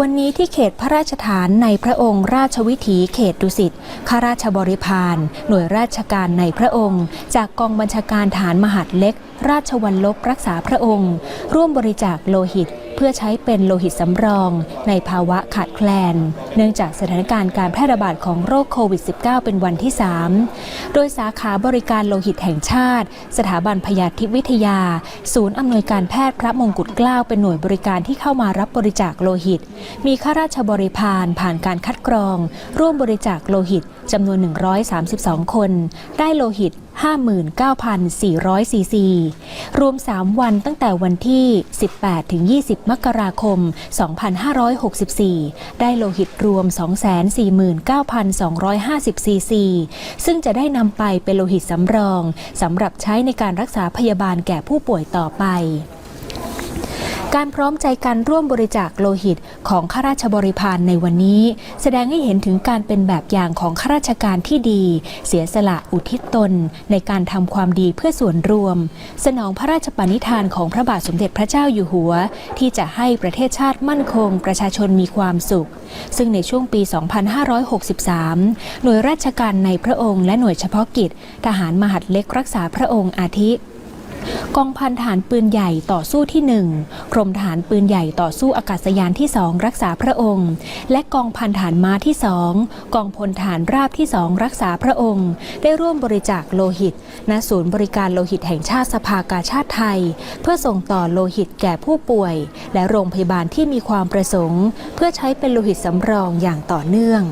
วันนี้ที่เขตพระราชฐานในพระองค์ราชวิถีเขตดุสิต ข้าราชบริพาร หน่วยราชการในพระองค์ จากกองบัญชาการฐานมหาดเล็ก ราชวัลลบรักษาพระองค์ ร่วมบริจาคโลหิต เพื่อใช้เป็นโลหิตสำรองในภาวะขาดแคลน เนื่องจากสถานการณ์การแพร่ระบาดของโรคโควิด -19 เป็นวันที่ 3 โดยสาขาบริการโลหิตแห่งชาติ สถาบันพยาธิวิทยา ศูนย์อำนวยการแพทย์พระมงกุฎเกล้าเป็นหน่วยบริการที่เข้ามารับบริจาคโลหิต มีข้าราชบริพารผ่านการคัดกรอง ร่วมบริจาคโลหิตจำนวน 132 คน ได้โลหิต 59,400ซีซีรวม 3 วันตั้งแต่วันที่ 18 ถึง 20 มกราคม 2564 ได้โลหิตรวม 249,250ซีซีซึ่งจะได้นำไปเป็นโลหิตสำรองสำหรับใช้ในการรักษาพยาบาลแก่ผู้ป่วยต่อไป การพร้อมใจกันร่วมบริจาคโลหิตของข้าราชบริพารในวันนี้ แสดงให้เห็นถึงการเป็นแบบอย่างของข้าราชการที่ดี เสียสละอุทิศตน ในการทำความดีเพื่อส่วนรวม สนองพระราชปณิธานของพระบาทสมเด็จพระเจ้าอยู่หัว ที่จะให้ประเทศชาติมั่นคง ประชาชนมีความสุข ซึ่งในช่วงปี 2563 หน่วยราชการในพระองค์และหน่วยเฉพาะกิจ ทหารมหัดเล็กรักษาพระองค์อาทิ กองพันฐานปืนใหญ่ต่อสู้ที่ 1 กรมฐานปืนใหญ่ต่อสู้อากาศยานที่ 2 รักษาพระองค์ และกองพันฐานม้าที่ 2 กองพลฐานราบที่ 2 รักษาพระองค์ ได้ร่วมบริจาคโลหิต ณ ศูนย์บริการโลหิตแห่งชาติสภากาชาติไทย เพื่อส่งต่อโลหิตแก่ผู้ป่วย และโรงพยาบาลที่มีความประสงค์ เพื่อใช้เป็นโลหิตสำรองอย่างต่อเนื่อง